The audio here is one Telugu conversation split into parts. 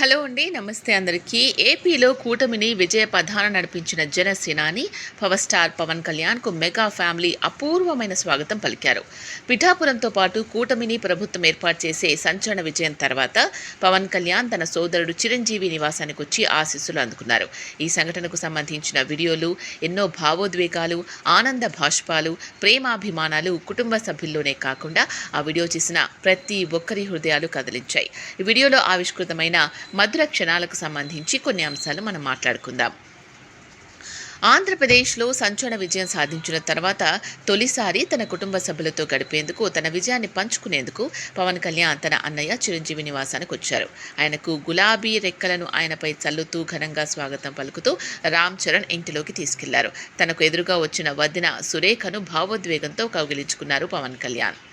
హలో అండి నమస్తే అందరికీ. ఏపీలో కూటమిని విజయ పథాన నడిపించిన జనసేనాని పవర్ స్టార్ పవన్ కళ్యాణ్కు మెగా ఫ్యామిలీ అపూర్వమైన స్వాగతం పలికారు. పిఠాపురంతో పాటు కూటమిని ప్రభుత్వం ఏర్పాటు చేసే సంచలన విజయం తర్వాత పవన్ కళ్యాణ్ తన సోదరుడు చిరంజీవి నివాసానికి వచ్చి ఆశీస్సులు అందుకున్నారు. ఈ సంఘటనకు సంబంధించిన వీడియోలు ఎన్నో భావోద్వేగాలు ఆనంద భాష్పాలు ప్రేమాభిమానాలు కుటుంబ సభ్యుల్లోనే కాకుండా ఆ వీడియో చేసిన ప్రతి ఒక్కరి హృదయాలు కదిలించాయి. ఈ వీడియోలో ఆవిష్కృతమైన మధుర క్షణాలకు సంబంధించి కొన్ని అంశాలు మనం మాట్లాడుకుందాం. ఆంధ్రప్రదేశ్లో సంచలన విజయం సాధించిన తర్వాత తొలిసారి తన కుటుంబ సభ్యులతో గడిపేందుకు తన విజయాన్ని పంచుకునేందుకు పవన్ కళ్యాణ్ తన అన్నయ్య చిరంజీవి నివాసానికి వచ్చారు ఆయనకు గులాబీ రెక్కలను ఆయనపై చల్లుతూ ఘనంగా స్వాగతం పలుకుతూ రామ్ చరణ్ ఇంటిలోకి తీసుకెళ్ళారు. తనకు ఎదురుగా వచ్చిన వదిన సురేఖను భావోద్వేగంతో కౌగిలించుకున్నారు పవన్ కళ్యాణ్.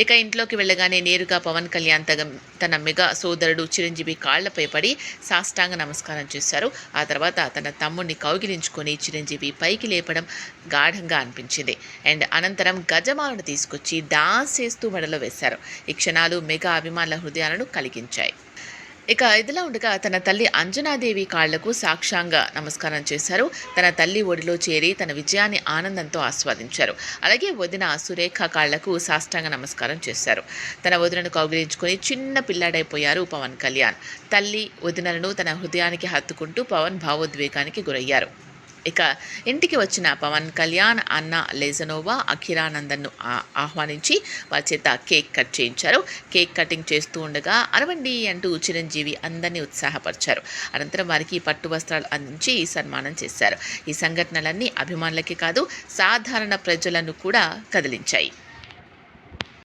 ఇక ఇంట్లోకి వెళ్ళగానే నేరుగా పవన్ కళ్యాణ్ తగ తన మెగా సోదరుడు చిరంజీవి కాళ్ళపై పడి సాష్టాంగ నమస్కారం చేశారు. ఆ తర్వాత తన తమ్ముడిని కౌగిలించుకొని చిరంజీవి పైకి లేపడం గాఢంగా అనిపించింది. అండ్ అనంతరం గజమాలను తీసుకొచ్చి డాన్స్ చేస్తూ మెడలో వేశారు. ఈ క్షణాలు మెగా అభిమానుల హృదయాలను కలిగించాయి. ఇక ఇదిలా ఉండగా తన తల్లి అంజనాదేవి కాళ్ళకు సాక్షాంగ నమస్కారం చేశారు. తన తల్లి ఒడిలో చేరి తన విజయాన్ని ఆనందంతో ఆస్వాదించారు. అలాగే వదిన సురేఖ కాళ్ళకు సాష్టాంగ నమస్కారం చేశారు. తన వదినను కౌగిలించుకొని చిన్న పిల్లాడైపోయారు పవన్ కళ్యాణ్. తల్లి వదినలను తన హృదయానికి హత్తుకుంటూ పవన్ భావోద్వేగానికి గురయ్యారు. ఇక ఇంటికి వచ్చిన పవన్ కళ్యాణ్ అన్న లేజనోవా అఖిరానందన్ను ఆహ్వానించి వారి చేత కేక్ కట్ చేయించారు. కేక్ కటింగ్ చేస్తూ ఉండగా అరవండి అంటూ చిరంజీవి అందరినీ ఉత్సాహపరిచారు. అనంతరం వారికి పట్టు వస్త్రాలు అందించి సన్మానం చేశారు. ఈ సంఘటనలన్నీ అభిమానులకి కాదు సాధారణ ప్రజలను కూడా కదిలించాయి.